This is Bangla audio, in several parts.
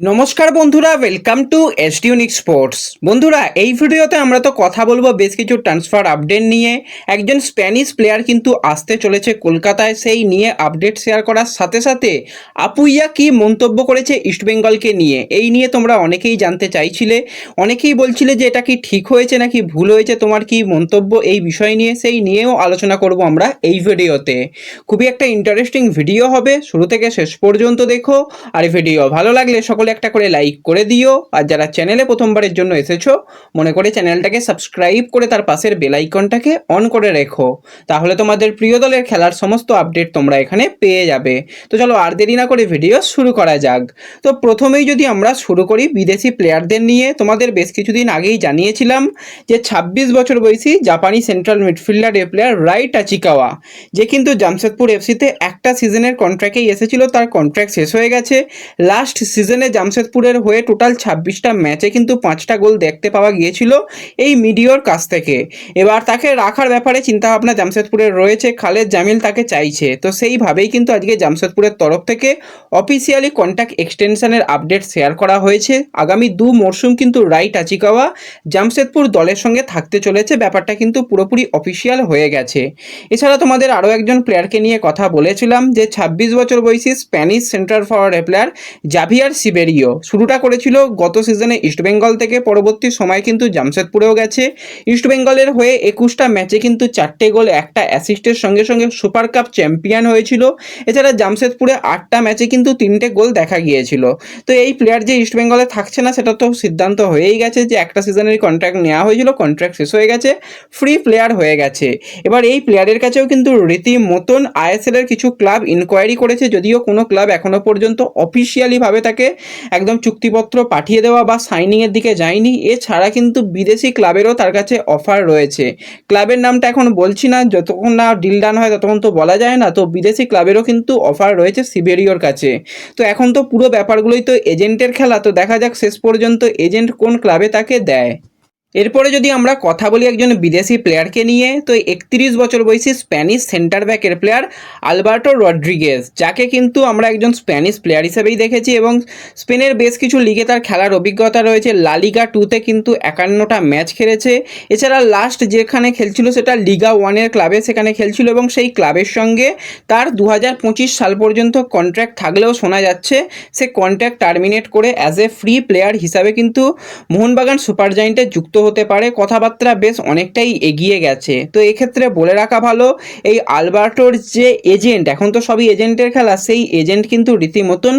নমস্কার বন্ধুরা welcome to S unique sports বন্ধুরা, এই ভিডিওতে আমরা তো কথা বলব বেশ কিছু ট্রান্সফার আপডেট নিয়ে। একজন স্প্যানিশ প্লেয়ার কিন্তু আসতে চলেছে কলকাতায়, সেই নিয়ে আপডেট শেয়ার করার সাথে সাথে আপুইয়া কি মন্তব্য করেছে ইস্টবেঙ্গলকে নিয়ে? এই নিয়ে তোমরা অনেকেই জানতে চাইছিলে। অনেকেই বলছিলে যে এটা কি ঠিক হয়েছে নাকি ভুল হয়েছে, তোমার কি মন্তব্য এই বিষয় নিয়ে? সেই নিয়েও আলোচনা করব আমরা এই ভিডিওতে। খুবই একটা ইন্টারেস্টিং ভিডিও হবে। শুরু থেকে শেষ পর্যন্ত দেখো। আর ভিডিও ভালো লাগলে সকলে একটা করে লাইক করে দিও। আর যারা চ্যানেলে প্রথমবারের জন্য এসেছ, মনে করে চ্যানেলটাকে সাবস্ক্রাইব করে তার পাশের বেল আইকনটাকে অন করে রেখো। তাহলে তোমাদের প্রিয় দলের খেলার সমস্ত আপডেট তোমরা এখানে পেয়ে যাবে। তো চলো আর দেরি না করে ভিডিও শুরু করা যাক। তো প্রথমেই যদি আমরা শুরু করি বিদেশি প্লেয়ারদের নিয়ে, তোমাদের বেশ কিছুদিন আগেই জানিয়েছিলাম যে ২৬ বছর বয়সী জাপানি central midfielder a player Rei Tachikawa যে কিন্তু জামশেদপুর এফসিতে একটা সিজনের কন্ট্রাক্টেই এসেছিল, তার কন্ট্রাক্ট শেষ হয়ে গেছে। লাস্ট সিজনে জামশেদপুরের হয়ে টোটাল ছাব্বিশটা ম্যাচে কিন্তু পাঁচটা গোল দেখতে পাওয়া গিয়েছিল এই মিডিওর কাছ থেকে। এবার তাকে রাখার ব্যাপারে চিন্তাভাবনা জামশেদপুরের রয়েছে, খালেদ জামিল তাকে চাইছে। তো সেইভাবেই কিন্তু আজকে জামশেদপুরের তরফ থেকে অফিসিয়ালি কন্ট্যাক্ট এক্সটেনশনের আপডেট শেয়ার করা হয়েছে। আগামী দু মরশুম কিন্তু রাইট আচিকাওয়া জামশেদপুর দলের সঙ্গে থাকতে চলেছে। ব্যাপারটা কিন্তু পুরোপুরি অফিসিয়াল হয়ে গেছে। এছাড়া তোমাদের আরও একজন প্লেয়ারকে নিয়ে কথা বলেছিলাম যে ছাব্বিশ বছর বয়সী Spanish centre forward player Javier Siverio শুরুটা করেছিল গত সিজনে ইস্টবেঙ্গল থেকে, পরবর্তী সময় কিন্তু জামশেদপুরেও গেছে। ইস্টবেঙ্গলের হয়ে একুশটা ম্যাচে কিন্তু চারটে গোল, একটা অ্যাসিস্টের সঙ্গে সঙ্গে সুপার কাপ চ্যাম্পিয়ন হয়েছিল। এছাড়া জামশেদপুরে আটটা ম্যাচে কিন্তু তিনটে গোল দেখা গিয়েছিল। তো এই প্লেয়ার যে ইস্টবেঙ্গলে থাকছে না, সেটা তো সিদ্ধান্ত হয়েই গেছে যে একটা সিজনের কন্ট্রাক্ট নেওয়া হয়েছিল কন্ট্রাক্ট শেষ হয়ে গেছে ফ্রি প্লেয়ার হয়ে গেছে। এবার এই প্লেয়ারের কাছেও কিন্তু রীতিমতন আইএসএল এর কিছু ক্লাব ইনকোয়ারি করেছে, যদিও কোনো ক্লাব এখনও পর্যন্ত অফিসিয়ালিভাবে তাকে একদম চুক্তিপত্র পাঠিয়ে দেওয়া বা সাইনিংয়ের দিকে যায়নি। এছাড়া কিন্তু বিদেশি ক্লাবেরও তার কাছে অফার রয়েছে। ক্লাবের নামটা এখন বলছি না, যতক্ষণ না ডিল ডান হয় ততক্ষণ তো বলা যায় না। তো বিদেশি ক্লাবেরও কিন্তু অফার রয়েছে সিবেরিওর কাছে। তো এখন তো পুরো ব্যাপারগুলোই তো এজেন্টের খেলা। তো দেখা যাক শেষ পর্যন্ত এজেন্ট কোন ক্লাবে তাকে দেয়। এরপরে যদি আমরা কথা বলি একজন বিদেশি প্লেয়ারকে নিয়ে, তো একত্রিশ বছর বয়সী স্প্যানিশ সেন্টার ব্যাকের প্লেয়ার আলবার্টো রড্রিগেজ, যাকে কিন্তু আমরা একজন স্প্যানিশ প্লেয়ার হিসেবেই দেখেছি এবং স্পেনের বেশ কিছু লিগে তার খেলার অভিজ্ঞতা রয়েছে। লালিগা টুতে কিন্তু একান্নটা ম্যাচ খেলেছে। এছাড়া লাস্ট যেখানে খেলছিল সেটা লিগা ওয়ানের ক্লাবে সেখানে খেলছিল এবং সেই ক্লাবের সঙ্গে তার দু হাজার পঁচিশ সাল পর্যন্ত কন্ট্রাক্ট থাকলেও শোনা যাচ্ছে, সে কন্ট্রাক্ট টার্মিনেট করে অ্যাজ এ ফ্রি প্লেয়ার হিসাবে কিন্তু মোহনবাগান সুপার জায়েন্টে যুক্ত হতে পারে, কথাবার্তা বেশ অনেকটাই এগিয়ে গেছে। তো এক্ষেত্রে বলে রাখা ভালো, এই আলবার্টোর যে এজেন্ট, এখন তো সবই এজেন্টের খেলা, সেই এজেন্ট কিন্তু রীতিমতন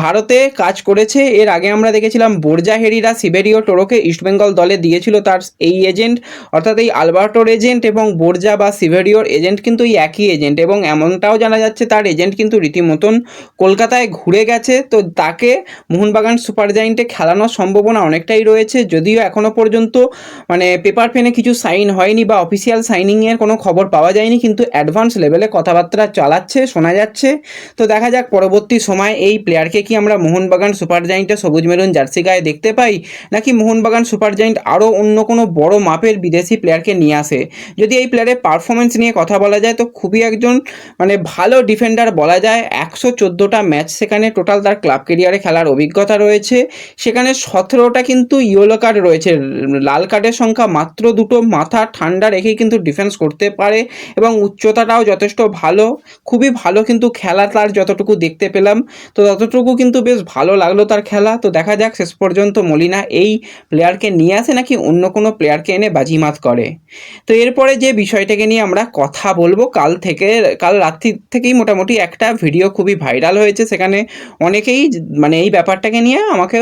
ভারতে কাজ করেছে। এর আগে আমরা দেখেছিলাম বোরজা হেরিরা সিবেরিও টোরোকে ইস্টবেঙ্গল দলে দিয়েছিল তার এই এজেন্ট, অর্থাৎ এই আলবার্টোর এজেন্ট এবং বোরজা বা সিবেরিওর এজেন্ট কিন্তু এই একই এজেন্ট এবং এমনটাও জানা যাচ্ছে তার এজেন্ট কিন্তু রীতিমতন কলকাতায় ঘুরে গেছে। তো তাকে মোহনবাগান সুপার জায়েন্টে খেলানোর সম্ভাবনা অনেকটাই রয়েছে, যদিও এখনও পর্যন্ত মানে পেপার পেনে কিছু সাইন হয়নি বা অফিসিয়াল সাইনিংয়ের কোনো খবর পাওয়া যায়নি, কিন্তু অ্যাডভান্স লেভেলে কথাবার্তা চালাচ্ছে, শোনা যাচ্ছে। তো দেখা যাক পরবর্তী সময় এই প্লেয়ারকে কি আমরা মোহনবাগান সুপার জায়েন্টে সবুজ মেরুন জার্সি গায়ে দেখতে পাই, নাকি মোহনবাগান সুপার জায়েন্ট আরও অন্য কোনো বড় মাপের বিদেশি প্লেয়ারকে নিয়ে আসে? যদি এই প্লেয়ারের পারফরমেন্স নিয়ে কথা বলা যায়, তো খুবই একজন মানে ভালো ডিফেন্ডার বলা যায়। একশো চোদ্দোটা ম্যাচ সেখানে টোটাল তার ক্লাব কেরিয়ারে খেলার অভিজ্ঞতা রয়েছে। সেখানে সতেরোটা কিন্তু ইয়েলো কার্ড রয়েছে লাল কার্ডের সংখ্যা মাত্র দুটো, মাথা ঠান্ডা রেখেই কিন্তু ডিফেন্স করতে পারে এবং উচ্চতাটাও যথেষ্ট ভালো, খুবই ভালো কিন্তু খেলা তার যতটুকু দেখতে পেলাম। তো ততটুকু কিন্তু বেশ ভালো লাগল তার খেলা। তো দেখা যাক শেষ পর্যন্ত মলিনা এই প্লেয়ারকে নিয়ে আসে নাকি অন্য কোনো প্লেয়ারকে এনে বাজিমাত করে। তো এরপরে যে বিষয়টাকে নিয়ে আমরা কথা বলব, কাল থেকে, কাল রাত্রি থেকেই মোটামুটি একটা ভিডিও খুবই ভাইরাল হয়েছে। সেখানে অনেকেই মানে এই ব্যাপারটাকে নিয়ে আমাকে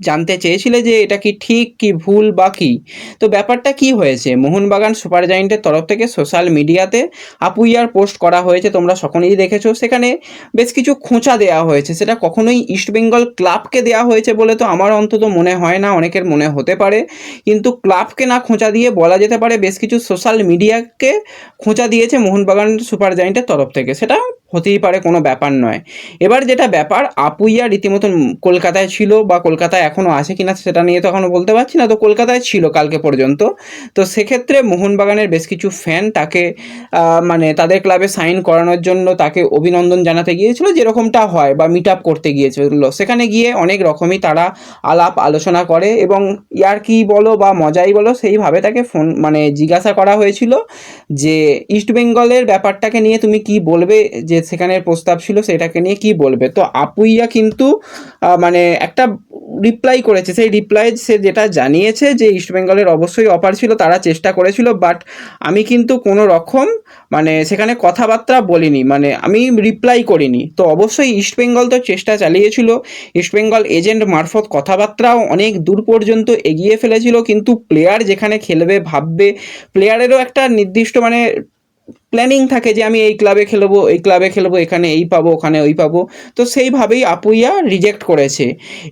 জানতে চেয়েছিলে যে এটা কি ঠিক, কি ভুল বা কি? তো ব্যাপারটা কি হয়েছে? মোহনবাগান সুপার জায়েন্টের তরফ থেকে সোশ্যাল মিডিয়াতে আপুইয়ার পোস্ট করা হয়েছে, তোমরা সকলেই দেখেছ। সেখানে বেশ কিছু খোঁচা দেওয়া হয়েছে। সেটা কখনোই ইস্টবেঙ্গল ক্লাবকে দেওয়া হয়েছে বলে তো আমার অন্তত মনে হয় না, অনেকের মনে হতে পারে। কিন্তু ক্লাবকে না খোঁচা দিয়ে বলা যেতে পারে, বেশ কিছু সোশ্যাল মিডিয়াকে খোঁচা দিয়েছে মোহনবাগান সুপার জায়েন্টের তরফ থেকে। সেটা হতেই পারে, কোনো ব্যাপার নয়। এবার যেটা ব্যাপার, আপুইয়া রীতিমতন কলকাতায় ছিল বা কলকাতায় এখনও আছে কিনা সেটা নিয়ে তো এখনও বলতে পারছি না, তো কলকাতায় ছিল কালকে পর্যন্ত। তো সেক্ষেত্রে মোহনবাগানের বেশ কিছু ফ্যান তাকে মানে তাদের ক্লাবে সাইন করানোর জন্য তাকে অভিনন্দন জানাতে গিয়েছিল, যেরকমটা হয় বা মিট আপ করতে গিয়েছিল। সেখানে গিয়ে অনেক রকমই তারা আলাপ আলোচনা করে এবং ইয়ার কি বলো বা মজাই বলো, সেইভাবে তাকে ফোন মানে জিজ্ঞাসা করা হয়েছিল যে ইস্টবেঙ্গলের ব্যাপারটাকে নিয়ে তুমি কি বলবে যে সেখানের প্রস্তাব ছিল, সেটাকে নিয়ে কি বলবে? তো আপুইয়া কিন্তু মানে একটা রিপ্লাই করেছে। সেই রিপ্লাই সে যেটা জানিয়েছে যে ইস্ট বেঙ্গলের অবশ্যই অফার ছিল, তারা চেষ্টা করেছিল বাট আমি কিন্তু কোনো রকম মানে সেখানে কথাবার্তা বলিনি মানে আমি রিপ্লাই করিনি। তো অবশ্যই ইস্ট বেঙ্গল তো চেষ্টা চালিয়েছিল। ইস্ট বেঙ্গল এজেন্ট মারফত কথাবার্তাও অনেক দূর পর্যন্ত এগিয়ে ফেলেছিল, কিন্তু প্লেয়ার যেখানে খেলবে, ভাববে প্লেয়ারেরও একটা নির্দিষ্ট মানে প্ল্যানিং থাকে যে আমি এই ক্লাবে খেলব, এই ক্লাবে খেলব, এখানে এই পাবো, ওখানে ওই পাবো। তো সেইভাবেই আপুইয়া রিজেক্ট করেছে।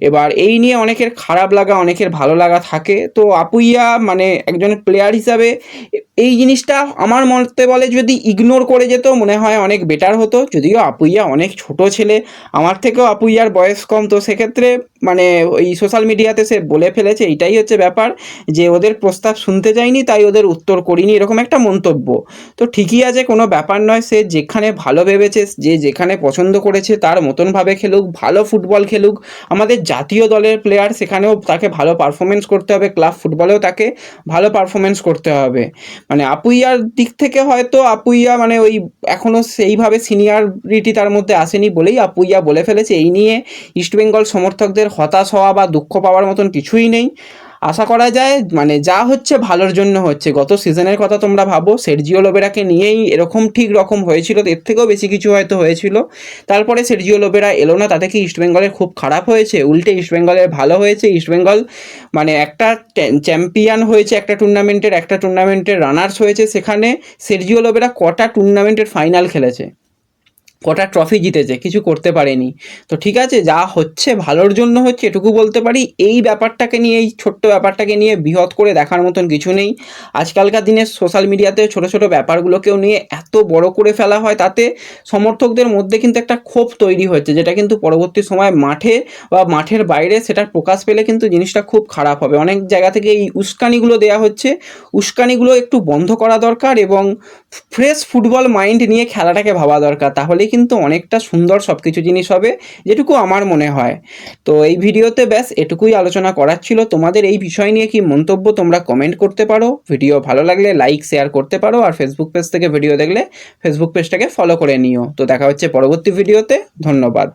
এবার এই নিয়ে অনেকের খারাপ লাগা, অনেকের ভালো লাগা থাকে। তো আপুইয়া মানে একজন প্লেয়ার হিসাবে এই জিনিসটা আমার মতে বলে যদি ইগনোর করে যেত, মনে হয় অনেক বেটার হতো। যদিও আপুইয়া অনেক ছোট ছেলে, আমার থেকেও আপুইয়ার বয়স কম। তো সেক্ষেত্রে মানে ওই সোশ্যাল মিডিয়াতে সে বলে ফেলেছে এইটাই হচ্ছে ব্যাপার যে ওদের প্রস্তাব শুনতে যায়নি, তাই ওদের উত্তর করিনি, এরকম একটা মন্তব্য। তো ঠিকই আছে কোনো ব্যাপার নয়, সে যেখানে ভালো ভেবেছে, যে যেখানে পছন্দ করেছে, তার মতনভাবে খেলুক, ভালো ফুটবল খেলুক। আমাদের জাতীয় দলের প্লেয়ার সেখানেও তাকে ভালো পারফরমেন্স করতে হবে ক্লাব ফুটবলেও তাকে ভালো পারফরমেন্স করতে হবে। মানে আপুইয়ার দিক থেকে হয়তো আপুইয়া মানে ওই এখনও সেইভাবে সিনিয়রিটি তার মধ্যে আসেনি বলেই আপুইয়া বলে ফেলেছে। এই নিয়ে ইস্টবেঙ্গল সমর্থকদের হতাশ হওয়া বা দুঃখ পাওয়ার মতন কিছুই নেই। আশা করা যায় মানে যা হচ্ছে ভালোর জন্য হচ্ছে। গত সিজনের কথা তোমরা ভাবো, সেরজিও লোবেরাকে নিয়েই এরকম ঠিক রকম হয়েছিল এর থেকেও বেশি কিছু হয়তো হয়েছিল। তারপরে সেরজিও লোবেরা এলো না, তাতে কি ইস্টবেঙ্গলের খুব খারাপ হয়েছে? উল্টে ইস্টবেঙ্গলের ভালো হয়েছে ইস্টবেঙ্গল মানে একটা চ্যাম্পিয়ন হয়েছে একটা টুর্নামেন্টের একটা টুর্নামেন্টের রানার্স হয়েছে সেখানে। সেরজিও লোবেরা কটা টুর্নামেন্টের ফাইনাল খেলেছে। কটা ট্রফি জিতেছে, কিছু করতে পারেনি। তো ঠিক আছে, যা হচ্ছে, ভালোর জন্য হচ্ছে, এটুকু বলতে পারি, এই ব্যাপারটাকে নিয়ে, এই ছোট্ট ব্যাপারটাকে নিয়ে বৃহৎ করে দেখার মতন কিছু নেই। আজকালকার দিনে সোশ্যাল মিডিয়াতে ছোট ছোট ব্যাপারগুলোকেও নিয়ে এত বড় করে ফেলা হয়, তাতে সমর্থকদের মধ্যে কিন্তু একটা ক্ষোভ তৈরি হচ্ছে যেটা কিন্তু পরবর্তী সময় মাঠে বা মাঠের বাইরে সেটার প্রকাশ পেলে কিন্তু জিনিসটা খুব খারাপ হবে। অনেক জায়গা থেকে এই উস্কানিগুলো দেওয়া হচ্ছে। উস্কানিগুলো একটু বন্ধ করা দরকার এবং ফ্রেশ ফুটবল মাইন্ড নিয়ে খেলাটাকে ভাবা দরকার, তাহলেই কিন্তু অনেকটা সুন্দর সব কিছু জিনিস হবে, যেটুকু আমার মনে হয়। তো এই ভিডিওতে ব্যাস এটুকুই আলোচনা করার ছিল। তোমাদের এই বিষয় নিয়ে কি মন্তব্য তোমরা কমেন্ট করতে পারো। ভিডিও ভালো লাগলে লাইক শেয়ার করতে পারো। আর ফেসবুক পেজ থেকে ভিডিও দেখলে ফেসবুক পেজটাকে ফলো করে নিও। তো দেখা হচ্ছে পরবর্তী ভিডিওতে ধন্যবাদ।